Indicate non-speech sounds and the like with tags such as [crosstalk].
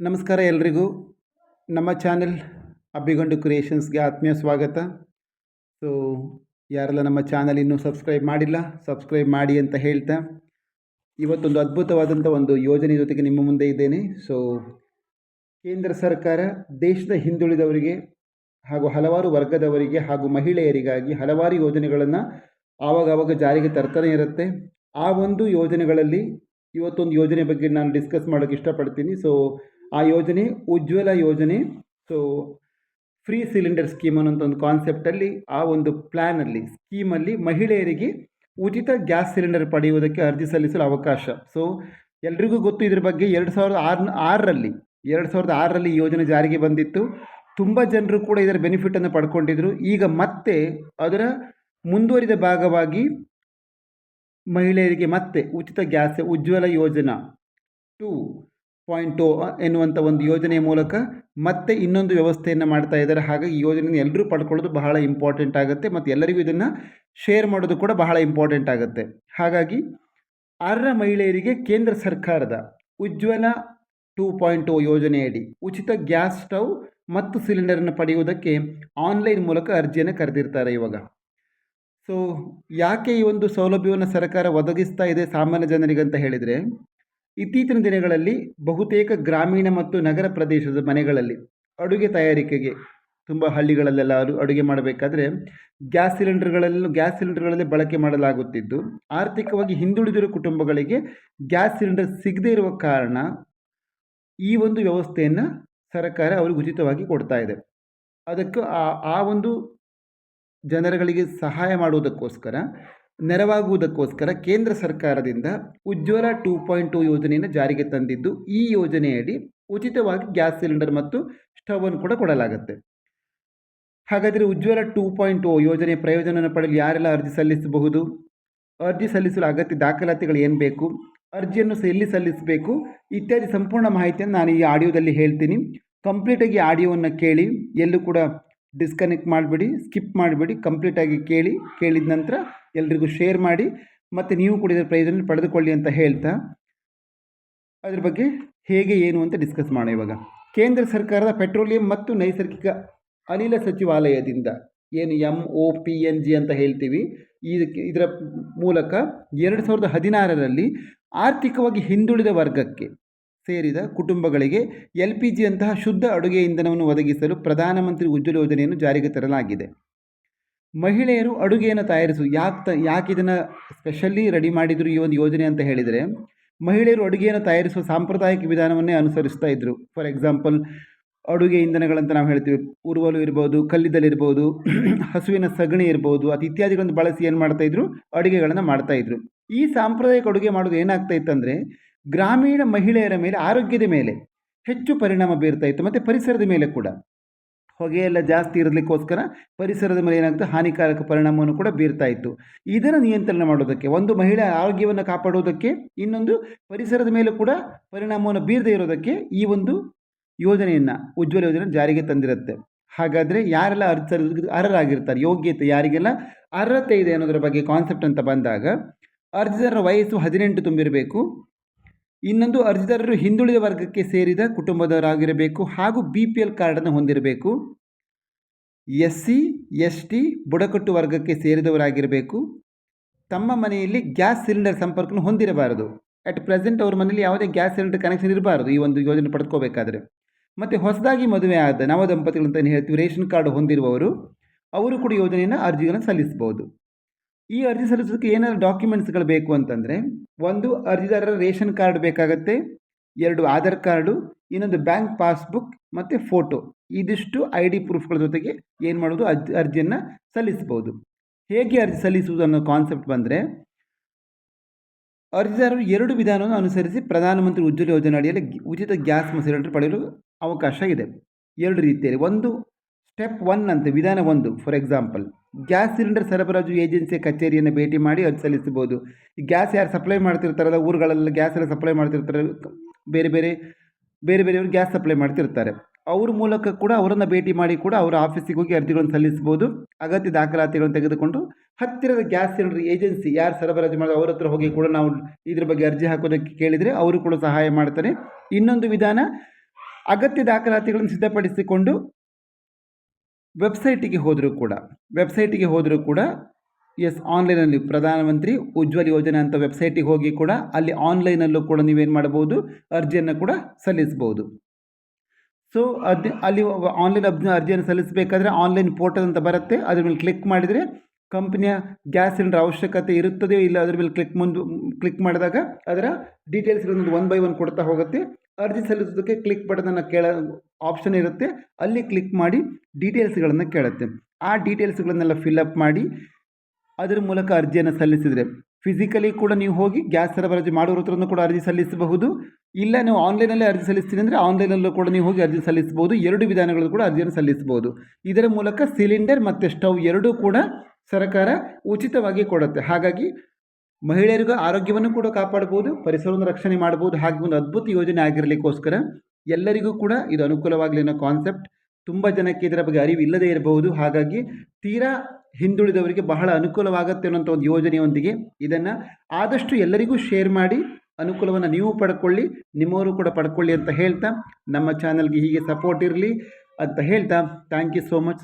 ನಮಸ್ಕಾರ ಎಲ್ರಿಗೂ. ನಮ್ಮ ಚಾನೆಲ್ ಅಬ್ಬಿಗೊಂಡು ಕ್ರಿಯೇಷನ್ಸ್ಗೆ ಆತ್ಮೀಯ ಸ್ವಾಗತ. ಸೊ ಯಾರೆಲ್ಲ ನಮ್ಮ ಚಾನಲ್ ಇನ್ನೂ ಸಬ್ಸ್ಕ್ರೈಬ್ ಮಾಡಿಲ್ಲ, ಸಬ್ಸ್ಕ್ರೈಬ್ ಮಾಡಿ ಅಂತ ಹೇಳ್ತಾ. ಇವತ್ತೊಂದು ಅದ್ಭುತವಾದಂಥ ಒಂದು ಯೋಜನೆ ಜೊತೆಗೆ ನಿಮ್ಮ ಮುಂದೆ ಇದ್ದೇನೆ. ಸೊ ಕೇಂದ್ರ ಸರ್ಕಾರ ದೇಶದ ಹಿಂದುಳಿದವರಿಗೆ ಹಾಗೂ ಹಲವಾರು ವರ್ಗದವರಿಗೆ ಹಾಗೂ ಮಹಿಳೆಯರಿಗಾಗಿ ಹಲವಾರು ಯೋಜನೆಗಳನ್ನು ಆವಾಗವಾಗ ಜಾರಿಗೆ ತರ್ತಾನೆ ಇರುತ್ತೆ. ಆ ಒಂದು ಯೋಜನೆಗಳಲ್ಲಿ ಇವತ್ತೊಂದು ಯೋಜನೆ ಬಗ್ಗೆ ನಾನು ಡಿಸ್ಕಸ್ ಮಾಡೋಕ್ಕೆ ಇಷ್ಟಪಡ್ತೀನಿ. ಸೊ ಆ ಯೋಜನೆ ಉಜ್ವಲ ಯೋಜನೆ. ಸೊ ಫ್ರೀ ಸಿಲಿಂಡರ್ ಸ್ಕೀಮ್ ಅನ್ನೋಂಥ ಒಂದು ಕಾನ್ಸೆಪ್ಟಲ್ಲಿ ಆ ಒಂದು ಪ್ಲ್ಯಾನಲ್ಲಿ ಸ್ಕೀಮಲ್ಲಿ ಮಹಿಳೆಯರಿಗೆ ಉಚಿತ ಗ್ಯಾಸ್ ಸಿಲಿಂಡರ್ ಪಡೆಯುವುದಕ್ಕೆ ಅರ್ಜಿ ಸಲ್ಲಿಸಲು ಅವಕಾಶ. ಸೊ ಎಲ್ರಿಗೂ ಗೊತ್ತು ಇದ್ರ ಬಗ್ಗೆ ಎರಡು ಸಾವಿರದ ಆರು ಆರರಲ್ಲಿ, ಎರಡು ಸಾವಿರದ ಆರರಲ್ಲಿ ಈ ಯೋಜನೆ ಜಾರಿಗೆ ಬಂದಿತ್ತು. ತುಂಬ ಜನರು ಕೂಡ ಇದರ ಬೆನಿಫಿಟನ್ನು ಪಡ್ಕೊಂಡಿದ್ರು. ಈಗ ಮತ್ತೆ ಅದರ ಮುಂದುವರಿದ ಭಾಗವಾಗಿ ಮಹಿಳೆಯರಿಗೆ ಮತ್ತೆ ಉಚಿತ gas Ujjwala Yojana. Two point to ಎನ್ನುವಂಥ ಒಂದು ಯೋಜನೆಯ ಮೂಲಕ ಮತ್ತೆ ಇನ್ನೊಂದು ವ್ಯವಸ್ಥೆಯನ್ನು ಮಾಡ್ತಾ ಇದ್ದಾರೆ. ಹಾಗಾಗಿ ಯೋಜನೆಯನ್ನು ಎಲ್ಲರೂ ಪಡ್ಕೊಳ್ಳೋದು ಬಹಳ ಇಂಪಾರ್ಟೆಂಟ್ ಆಗುತ್ತೆ ಮತ್ತು ಎಲ್ಲರಿಗೂ ಇದನ್ನು ಶೇರ್ ಮಾಡೋದು ಕೂಡ ಬಹಳ ಇಂಪಾರ್ಟೆಂಟ್ ಆಗುತ್ತೆ. ಹಾಗಾಗಿ ಅರ್ಹ ಮಹಿಳೆಯರಿಗೆ ಕೇಂದ್ರ ಸರ್ಕಾರದ ಉಜ್ವಲ ಟೂ ಪಾಯಿಂಟ್ ಟು ಯೋಜನೆಯಡಿ ಉಚಿತ ಗ್ಯಾಸ್ ಸ್ಟವ್ ಮತ್ತು ಸಿಲಿಂಡರನ್ನು ಪಡೆಯುವುದಕ್ಕೆ ಆನ್ಲೈನ್ ಮೂಲಕ ಅರ್ಜಿಯನ್ನು ಕರೆದಿರ್ತಾರೆ ಇವಾಗ. ಸೊ ಯಾಕೆ ಈ ಒಂದು ಸೌಲಭ್ಯವನ್ನು ಸರ್ಕಾರ ಒದಗಿಸ್ತಾ ಇದೆ ಸಾಮಾನ್ಯ ಜನರಿಗೆ ಅಂತ ಹೇಳಿದರೆ ಇತ್ತೀಚಿನ ದಿನಗಳಲ್ಲಿ ಬಹುತೇಕ ಗ್ರಾಮೀಣ ಮತ್ತು ನಗರ ಪ್ರದೇಶದ ಮನೆಗಳಲ್ಲಿ ಅಡುಗೆ ತಯಾರಿಕೆಗೆ ತುಂಬ ಹಳ್ಳಿಗಳಲ್ಲೆಲ್ಲ ಅಡು, ಅಡುಗೆ ಮಾಡಬೇಕಾದ್ರೆ ಗ್ಯಾಸ್ ಸಿಲಿಂಡರ್ಗಳಲ್ಲೂ, ಗ್ಯಾಸ್ ಸಿಲಿಂಡರ್ಗಳಲ್ಲೇ ಬಳಕೆ ಮಾಡಲಾಗುತ್ತಿದ್ದು, ಆರ್ಥಿಕವಾಗಿ ಹಿಂದುಳಿದಿರುವ ಕುಟುಂಬಗಳಿಗೆ ಗ್ಯಾಸ್ ಸಿಲಿಂಡರ್ ಸಿಗದೇ ಇರುವ ಕಾರಣ ಈ ಒಂದು ವ್ಯವಸ್ಥೆಯನ್ನು ಸರ್ಕಾರ ಅವರಿಗೆ ಉಚಿತವಾಗಿ ಕೊಡ್ತಾ ಇದೆ. ಅದಕ್ಕೂ ಆ ಆ ಒಂದು ಜನರುಗಳಿಗೆ ಸಹಾಯ ಮಾಡುವುದಕ್ಕೋಸ್ಕರ ನೆರವಾಗುವುದಕ್ಕೋಸ್ಕರ ಕೇಂದ್ರ ಸರ್ಕಾರದಿಂದ ಉಜ್ವಲ ಟೂ ಪಾಯಿಂಟ್ ಟು ಯೋಜನೆಯನ್ನು ಜಾರಿಗೆ ತಂದಿದ್ದು, ಈ ಯೋಜನೆಯಡಿ ಉಚಿತವಾಗಿ ಗ್ಯಾಸ್ ಸಿಲಿಂಡರ್ ಮತ್ತು ಸ್ಟವನ್ನು ಕೂಡ ಕೊಡಲಾಗುತ್ತೆ. ಹಾಗಾದರೆ ಉಜ್ವಲ ಟೂ ಪಾಯಿಂಟ್ ಟು ಯೋಜನೆಯ ಪ್ರಯೋಜನವನ್ನು ಪಡೆಯಲು ಯಾರೆಲ್ಲ ಅರ್ಜಿ ಸಲ್ಲಿಸಬಹುದು? ಅರ್ಜಿ ಸಲ್ಲಿಸಲು ಅಗತ್ಯ ದಾಖಲಾತಿಗಳು ಏನು ಬೇಕು? ಅರ್ಜಿಯನ್ನು ಎಲ್ಲಿ ಸಲ್ಲಿಸಬೇಕು? ಇತ್ಯಾದಿ ಸಂಪೂರ್ಣ ಮಾಹಿತಿಯನ್ನು ನಾನು ಈ ಆಡಿಯೋದಲ್ಲಿ ಹೇಳ್ತೀನಿ. ಕಂಪ್ಲೀಟಾಗಿ ಆಡಿಯೋವನ್ನು ಕೇಳಿ, ಎಲ್ಲೂ ಕೂಡ ಡಿಸ್ಕನೆಕ್ಟ್ ಮಾಡಬೇಡಿ, ಸ್ಕಿಪ್ ಮಾಡಿಬಿಡಿ, ಕಂಪ್ಲೀಟಾಗಿ ಕೇಳಿ, ಕೇಳಿದ ನಂತರ ಎಲ್ರಿಗೂ ಶೇರ್ ಮಾಡಿ ಮತ್ತು ನೀವು ಕೂಡ ಇದರ ಪ್ರಯೋಜನ ಪಡೆದುಕೊಳ್ಳಿ ಅಂತ ಹೇಳ್ತಾ ಅದ್ರ ಬಗ್ಗೆ ಹೇಗೆ, ಏನು ಅಂತ ಡಿಸ್ಕಸ್ ಮಾಡೋಣ ಇವಾಗ. ಕೇಂದ್ರ ಸರ್ಕಾರದ ಪೆಟ್ರೋಲಿಯಂ ಮತ್ತು ನೈಸರ್ಗಿಕ ಅನಿಲ ಸಚಿವಾಲಯದಿಂದ ಏನು M O P N G ಅಂತ ಹೇಳ್ತೀವಿ, ಇದಕ್ಕೆ ಇದರ ಮೂಲಕ ಎರಡು ಸಾವಿರದ ಹದಿನಾರರಲ್ಲಿ ಆರ್ಥಿಕವಾಗಿ ಹಿಂದುಳಿದ ವರ್ಗಕ್ಕೆ ಸೇರಿದ ಕುಟುಂಬಗಳಿಗೆ ಎಲ್ ಪಿ ಜಿಯಂತಹ ಶುದ್ಧ ಅಡುಗೆ ಇಂಧನವನ್ನು ಒದಗಿಸಲು ಪ್ರಧಾನಮಂತ್ರಿ ಉಜ್ವಲ ಯೋಜನೆಯನ್ನು ಜಾರಿಗೆ ತರಲಾಗಿದೆ. ಮಹಿಳೆಯರು ಅಡುಗೆಯನ್ನು ತಯಾರಿಸು, ಯಾಕೆ ತ, ಯಾಕೆ ಇದನ್ನು ಸ್ಪೆಷಲಿ ರೆಡಿ ಮಾಡಿದರು ಈ ಒಂದು ಯೋಜನೆ ಅಂತ ಹೇಳಿದರೆ, ಮಹಿಳೆಯರು ಅಡುಗೆಯನ್ನು ತಯಾರಿಸುವ ಸಾಂಪ್ರದಾಯಿಕ ವಿಧಾನವನ್ನೇ ಅನುಸರಿಸ್ತಾ ಇದ್ದರು ಫಾರ್ ಎಕ್ಸಾಂಪಲ್ ಅಡುಗೆ ಇಂಧನಗಳಂತ ನಾವು ಹೇಳ್ತೀವಿ. ಉರುವಲು ಇರ್ಬೋದು ಕಲ್ಲಿದ್ದಲಿರ್ಬೋದು [clears throat] ಹಸುವಿನ ಸಗಣಿ ಇರ್ಬೋದು ಅದು ಇತ್ಯಾದಿಗಳನ್ನು ಬಳಸಿ ಏನು ಮಾಡ್ತಾಯಿದ್ರು ಅಡುಗೆಗಳನ್ನು ಮಾಡ್ತಾಯಿದ್ರು ಈ ಸಾಂಪ್ರದಾಯಿಕ ಅಡುಗೆ ಮಾಡೋದು ಏನಾಗ್ತಾ ಇತ್ತಂದರೆ ಗ್ರಾಮೀಣ ಮಹಿಳೆಯರ ಮೇಲೆ, ಆರೋಗ್ಯದ ಮೇಲೆ ಹೆಚ್ಚು ಪರಿಣಾಮ ಬೀರ್ತಾ ಇತ್ತು, ಮತ್ತು ಪರಿಸರದ ಮೇಲೆ ಕೂಡ. ಹೊಗೆ ಎಲ್ಲ ಜಾಸ್ತಿ ಇರಲಿಕ್ಕೋಸ್ಕರ ಪರಿಸರದ ಮೇಲೆ ಏನಾಗುತ್ತೆ ಹಾನಿಕಾರಕ ಪರಿಣಾಮವನ್ನು ಕೂಡ ಬೀರ್ತಾ ಇತ್ತು. ಇದನ್ನು ನಿಯಂತ್ರಣ ಮಾಡೋದಕ್ಕೆ, ಒಂದು ಮಹಿಳೆ ಆರೋಗ್ಯವನ್ನು ಕಾಪಾಡೋದಕ್ಕೆ, ಇನ್ನೊಂದು ಪರಿಸರದ ಮೇಲೆ ಕೂಡ ಪರಿಣಾಮವನ್ನು ಬೀರದೇ ಇರೋದಕ್ಕೆ ಈ ಒಂದು ಯೋಜನೆಯನ್ನು, ಉಜ್ವಲ ಯೋಜನೆ ಜಾರಿಗೆ ತಂದಿರುತ್ತೆ. ಹಾಗಾದರೆ ಯಾರೆಲ್ಲ ಅರ್ಜಿ ಅರ್ಹರಾಗಿರ್ತಾರೆ, ಯೋಗ್ಯತೆ ಯಾರಿಗೆಲ್ಲ ಅರ್ಹತೆ ಇದೆ ಅನ್ನೋದರ ಬಗ್ಗೆ ಕಾನ್ಸೆಪ್ಟ್ ಅಂತ ಬಂದಾಗ ಅರ್ಜಿದಾರರ ವಯಸ್ಸು ಹದಿನೆಂಟು ತುಂಬಿರಬೇಕು. ಇನ್ನೊಂದು ಅರ್ಜಿದಾರರು ಹಿಂದುಳಿದ ವರ್ಗಕ್ಕೆ ಸೇರಿದ ಕುಟುಂಬದವರಾಗಿರಬೇಕು ಹಾಗೂ ಬಿ ಪಿ ಎಲ್ ಕಾರ್ಡನ್ನು ಹೊಂದಿರಬೇಕು. ಎಸ್ ಸಿ ಎಸ್ ಟಿ ಬುಡಕಟ್ಟು ವರ್ಗಕ್ಕೆ ಸೇರಿದವರಾಗಿರಬೇಕು. ತಮ್ಮ ಮನೆಯಲ್ಲಿ ಗ್ಯಾಸ್ ಸಿಲಿಂಡರ್ ಸಂಪರ್ಕವನ್ನು ಹೊಂದಿರಬಾರದು. ಅಟ್ ಪ್ರೆಸೆಂಟ್ ಅವ್ರ ಮನೆಯಲ್ಲಿ ಯಾವುದೇ ಗ್ಯಾಸ್ ಸಿಲಿಂಡರ್ ಕನೆಕ್ಷನ್ ಇರಬಾರದು. ಈ ಒಂದು ಯೋಜನೆ ಪಡೆದುಕೋಬೇಕಾದ್ರೆ. ಮತ್ತು ಹೊಸದಾಗಿ ಮದುವೆ ಆದ ನವದಂಪತಿಗಳು ಅಂತ ಹೇಳ್ತೀವಿ, ರೇಷನ್ ಕಾರ್ಡ್ ಹೊಂದಿರುವವರು, ಅವರು ಕೂಡ ಯೋಜನೆಯನ್ನು ಅರ್ಜಿಗಳನ್ನು ಸಲ್ಲಿಸ್ಬೋದು ಈ ಅರ್ಜಿ ಸಲ್ಲಿಸೋದಕ್ಕೆ ಏನಾದರೂ ಡಾಕ್ಯುಮೆಂಟ್ಸ್ಗಳು ಬೇಕು ಅಂತಂದರೆ, ಒಂದು ಅರ್ಜಿದಾರರ ರೇಷನ್ ಕಾರ್ಡ್ ಬೇಕಾಗತ್ತೆ, ಎರಡು ಆಧಾರ್ ಕಾರ್ಡು, ಇನ್ನೊಂದು ಬ್ಯಾಂಕ್ ಪಾಸ್ಬುಕ್ ಮತ್ತು ಫೋಟೋ. ಇದಿಷ್ಟು ಐ ಡಿ ಪ್ರೂಫ್ಗಳ ಜೊತೆಗೆ ಏನು ಮಾಡೋದು? ಅರ್ಜಿ, ಅರ್ಜಿಯನ್ನು ಹೇಗೆ ಅರ್ಜಿ ಸಲ್ಲಿಸುವುದು ಅನ್ನೋ ಕಾನ್ಸೆಪ್ಟ್ ಬಂದರೆ, ಅರ್ಜಿದಾರರು ಎರಡು ವಿಧಾನವನ್ನು ಅನುಸರಿಸಿ ಪ್ರಧಾನಮಂತ್ರಿ ಉಜ್ವಲ ಯೋಜನೆ ಅಡಿಯಲ್ಲಿ ಉಚಿತ ಗ್ಯಾಸ್ ಸಿಲಿಂಡರ್ ಪಡೆಯಲು ಅವಕಾಶ ಇದೆ. ಎರಡು ರೀತಿಯಲ್ಲಿ. ಒಂದು ಸ್ಟೆಪ್ ಒನ್ ಅಂತ ವಿಧಾನ ಒಂದು ಫಾರ್ ಎಕ್ಸಾಂಪಲ್ ಗ್ಯಾಸ್ ಸಿಲಿಂಡರ್ ಸರಬರಾಜು ಏಜೆನ್ಸಿಯ ಕಚೇರಿಯನ್ನು ಭೇಟಿ ಮಾಡಿ ಅದು ಸಲ್ಲಿಸಬಹುದು. ಗ್ಯಾಸ್ ಯಾರು ಸಪ್ಲೈ ಮಾಡ್ತಿರ್ತಾರಲ್ಲ ಊರುಗಳಲ್ಲಿ ಗ್ಯಾಸ್ ಎಲ್ಲ ಸಪ್ಲೈ ಮಾಡ್ತಿರ್ತಾರೆ, ಬೇರೆ ಬೇರೆ ಬೇರೆ ಬೇರೆಯವರು ಗ್ಯಾಸ್ ಸಪ್ಲೈ ಮಾಡ್ತಿರ್ತಾರೆ. ಅವ್ರ ಮೂಲಕ ಕೂಡ ಅವರನ್ನು ಭೇಟಿ ಮಾಡಿ ಕೂಡ ಅವರ ಆಫೀಸಿಗೆ ಹೋಗಿ ಅರ್ಜಿಗಳನ್ನು ಸಲ್ಲಿಸಬಹುದು. ಅಗತ್ಯ ದಾಖಲಾತಿಗಳನ್ನು ತೆಗೆದುಕೊಂಡು ಹತ್ತಿರದ ಗ್ಯಾಸ್ ಸಿಲಿಂಡರ್ ಏಜೆನ್ಸಿ ಯಾರು ಸರಬರಾಜು ಮಾಡಿದ್ರು ಅವ್ರ ಹತ್ರ ಹೋಗಿ ಕೂಡ ನಾವು ಇದ್ರ ಬಗ್ಗೆ ಅರ್ಜಿ ಹಾಕೋದಕ್ಕೆ ಕೇಳಿದರೆ ಅವರು ಕೂಡ ಸಹಾಯ ಮಾಡ್ತಾರೆ. ಇನ್ನೊಂದು ವಿಧಾನ, ಅಗತ್ಯ ದಾಖಲಾತಿಗಳನ್ನು ಸಿದ್ಧಪಡಿಸಿಕೊಂಡು ವೆಬ್ಸೈಟಿಗೆ ಹೋದರೂ ಕೂಡ, ವೆಬ್ಸೈಟಿಗೆ ಹೋದರೂ ಕೂಡ ಎಸ್ ಆನ್ಲೈನಲ್ಲಿ ಪ್ರಧಾನಮಂತ್ರಿ ಉಜ್ವಲ್ ಯೋಜನೆ ಅಂತ ವೆಬ್ಸೈಟಿಗೆ ಹೋಗಿ ಕೂಡ, ಅಲ್ಲಿ ಆನ್ಲೈನಲ್ಲೂ ಕೂಡ ನೀವೇನು ಮಾಡ್ಬೋದು, ಅರ್ಜಿಯನ್ನು ಕೂಡ ಸಲ್ಲಿಸ್ಬೋದು. ಸೊ ಅದು ಅಲ್ಲಿ ಆನ್ಲೈನ್ ಅರ್ಜಿ ಅರ್ಜಿಯನ್ನು ಸಲ್ಲಿಸಬೇಕಾದ್ರೆ ಆನ್ಲೈನ್ ಪೋರ್ಟಲ್ ಅಂತ ಬರುತ್ತೆ, ಅದ್ರ ಮೇಲೆ ಕ್ಲಿಕ್ ಮಾಡಿದರೆ ಕಂಪ್ನಿಯ ಗ್ಯಾಸ್ ಸಿಲಿಂಡರ್ ಅವಶ್ಯಕತೆ ಇರುತ್ತದೆಯೋ ಇಲ್ಲ ಅದರ ಮೇಲೆ ಕ್ಲಿಕ್ ಮುಂದೆ ಕ್ಲಿಕ್ ಮಾಡಿದಾಗ ಅದರ ಡೀಟೇಲ್ಸ್ಗಳನ್ನು ಒನ್ ಬೈ ಒನ್ ಕೊಡ್ತಾ ಹೋಗುತ್ತೆ. ಅರ್ಜಿ ಸಲ್ಲಿಸೋದಕ್ಕೆ ಕ್ಲಿಕ್ ಬಟನನ್ನು ಕೇಳ ಆಪ್ಷನ್ ಇರುತ್ತೆ. ಅಲ್ಲಿ ಕ್ಲಿಕ್ ಮಾಡಿ ಡೀಟೇಲ್ಸ್ಗಳನ್ನು ಕೇಳುತ್ತೆ. ಆ ಡೀಟೇಲ್ಸ್ಗಳನ್ನೆಲ್ಲ ಅಪ್ ಮಾಡಿ ಅದರ ಮೂಲಕ ಅರ್ಜಿಯನ್ನು ಸಲ್ಲಿಸಿದರೆ ಫಿಸಿಕಲಿ ಕೂಡ ನೀವು ಹೋಗಿ ಗ್ಯಾಸ್ ಸರಬರಾಜು ಮಾಡುವ ಹತ್ರನೂ ಕೂಡ ಅರ್ಜಿ ಸಲ್ಲಿಸಬಹುದು. ಇಲ್ಲ ನೀವು ಆನ್ಲೈನಲ್ಲೇ ಅರ್ಜಿ ಸಲ್ಲಿಸ್ತೀನಿ ಅಂದರೆ ಆನ್ಲೈನಲ್ಲೂ ಕೂಡ ನೀವು ಹೋಗಿ ಅರ್ಜಿ ಸಲ್ಲಿಸಬಹುದು. ಎರಡು ವಿಧಾನಗಳು ಕೂಡ ಅರ್ಜಿಯನ್ನು ಸಲ್ಲಿಸಬಹುದು. ಇದರ ಮೂಲಕ ಸಿಲಿಂಡರ್ ಮತ್ತು ಸ್ಟವ್ ಎರಡೂ ಕೂಡ ಸರ್ಕಾರ ಉಚಿತವಾಗಿ ಕೊಡುತ್ತೆ. ಹಾಗಾಗಿ ಮಹಿಳೆಯರಿಗೂ ಆರೋಗ್ಯವನ್ನು ಕೂಡ ಕಾಪಾಡ್ಬೋದು ಪರಿಸರವನ್ನು ರಕ್ಷಣೆ ಮಾಡ್ಬೋದು ಹಾಗೆ ಒಂದು ಅದ್ಭುತ ಯೋಜನೆ ಆಗಿರಲಿಕ್ಕೋಸ್ಕರ ಎಲ್ಲರಿಗೂ ಕೂಡ ಇದು ಅನುಕೂಲವಾಗಲಿ ಅನ್ನೋ ಕಾನ್ಸೆಪ್ಟ್ ತುಂಬ ಜನಕ್ಕೆ ಇದರ ಬಗ್ಗೆ ಅರಿವು ಇಲ್ಲದೇ ಇರಬಹುದು. ಹಾಗಾಗಿ ತೀರಾ ಹಿಂದುಳಿದವರಿಗೆ ಬಹಳ ಅನುಕೂಲವಾಗುತ್ತೆ ಅನ್ನೋಂಥ ಒಂದು ಯೋಜನೆಯೊಂದಿಗೆ ಇದನ್ನು ಆದಷ್ಟು ಎಲ್ಲರಿಗೂ ಶೇರ್ ಮಾಡಿ, ಅನುಕೂಲವನ್ನು ನೀವು ಪಡ್ಕೊಳ್ಳಿ, ನಿಮ್ಮವರು ಕೂಡ ಪಡ್ಕೊಳ್ಳಿ ಅಂತ ಹೇಳ್ತಾ ನಮ್ಮ ಚಾನಲ್ಗೆ ಹೀಗೆ ಸಪೋರ್ಟ್ ಇರಲಿ ಅಂತ ಹೇಳ್ತಾ ಥ್ಯಾಂಕ್ ಯು ಸೋ ಮಚ್